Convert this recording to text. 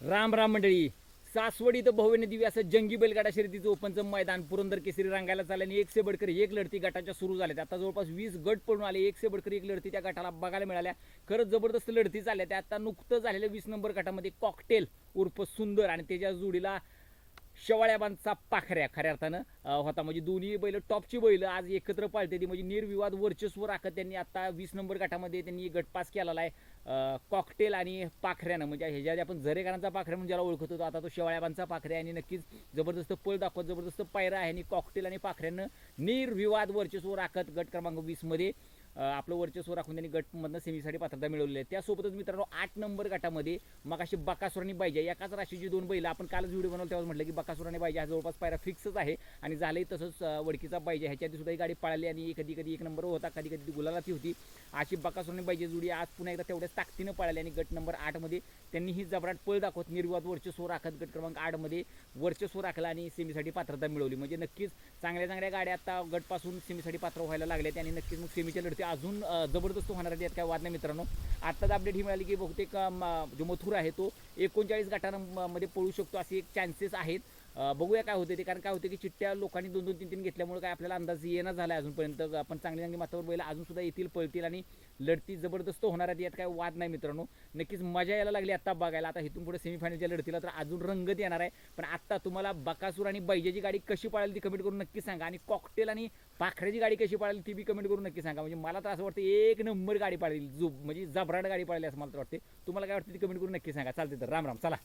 राम राम मंडळी. सासवडी इथं भव्य दिव्य असं जंगी बैलगाडा शर्यतीचं ओपनचं मैदान. पुरंदर केसरी रंगायला चालल्याने एक से बडकर एक लढती गटाच्या सुरू झाल्या आता जवळपास वीस गट पडून आले. एक बडकर एक लढती त्या गटाला बघायला मिळाल्या. खरंच जबरदस्त लढती चालल्या त्या. आता नुकतं झालेल्या वीस नंबर गटामध्ये कॉकटेल उर्फ सुंदर आणि त्याच्या जोडीला शेवाळ्याबांचा पाखऱ्या. खऱ्या अर्थानं होता. म्हणजे दोन्ही बैल टॉपची बैल आज एकत्र पाळते ती म्हणजे निर्विवाद वर्चस्व राखत त्यांनी आता वीस नंबर गटामध्ये त्यांनी गट पास केलेला आहे. कॉकटेल आणि पाखऱ्यानं. म्हणजे ह्याच्या आपण झरेकरांचा पाखऱ्या म्हणून ज्याला ओळखत होतो आता तो शेवाळ्याबांचा पाखऱ्या आणि नक्कीच जबरदस्त पळ दाखवत जबरदस्त पायरा आहे आणि कॉकटेल आणि पाखऱ्यानं निर्विवाद वर्चस्व राखत गट क्रमांक वीसमध्ये आपलं वर्चस्व राखून त्यांनी गटमधनं सेमीसाठी पात्रता मिळवली आहे. त्यासोबतच मित्रांनो आठ नंबर गटामध्ये मग अशी बकासूर आणि एकाच राशीची दोन बैल. आपण कालच व्हिडिओ बनवला तेव्हा म्हटलं की बकासूर आणि बायजा हा जवळपास पायरा फिक्सच आहे आणि झालंही तसंच वडकीचा पाहिजे ह्याच्या आधी सुद्धा ही गाडी पाळली आणि कधी कधी एक नंबर होता कधी कधी गुलालाची होती. अशी बकासूर पाहिजे जुडी जोडी आज पुन्हा एकदा तेवढ्याच ताकदीनं पळाली आणि गट नंबर आठमध्ये त्यांनी ही जबराट पळ दाखवत निर्विवाद वर्चस्व राखत गट क्रमांक आठमध्ये वर्चस्व राखलं आणि सेमीसाठी पात्रता मिळवली. म्हणजे नक्कीच चांगल्या चांगल्या गाड्या आता गटपासून सेमीसाठी पात्र व्हायला लागल्यात आणि नक्कीच मग सेमीच्या लढती अजून जबरदस्त होणार आहेत यात काय वाद नाही मित्रांनो. आत्ताच अपडेट ही मिळाली की बहुतेक म- जो मथुर आहे तो एकोणचाळीस गटांमध्ये पळू शकतो असे एक चान्सेस आहेत. बघूया काय होते ते. कारण काय होते की चिठ्ठ्या लोकांनी दोन दोन तीन तीन घेतल्यामुळे काय आपल्याला अंदाज येणं झाला आहे अजूनपर्यंत आपण चांगली चांगली मातावर बैल अजून सुद्धा येतील पळतील आणि लढती जबरदस्त होणार आहेत यात काय वाद नाही मित्रांनो. नक्कीच मजा यायला लागली आता बघायला. आता इथून पुढे सेमीफायनलच्या लढतीला तर अजून रंगत येणार आहे. पण आता तुम्हाला बकासूर आणि बैजाची गाडी कशी पळाली ती कमेंट करून नक्की सांगा. आणि कॉकटेल आणि पाखऱ्याची गाडी कशी पाळली ती बी कमेंट करून नक्की सांगा. म्हणजे मला तर असं वाटतं एक नंबर गाडी पाळली. जो म्हणजे जबराट गाडी पाळली असं मला तर वाटते तुम्हाला काय वाटतं ती कमेंट करून नक्की सांगा. चालते तर. राम राम. चला.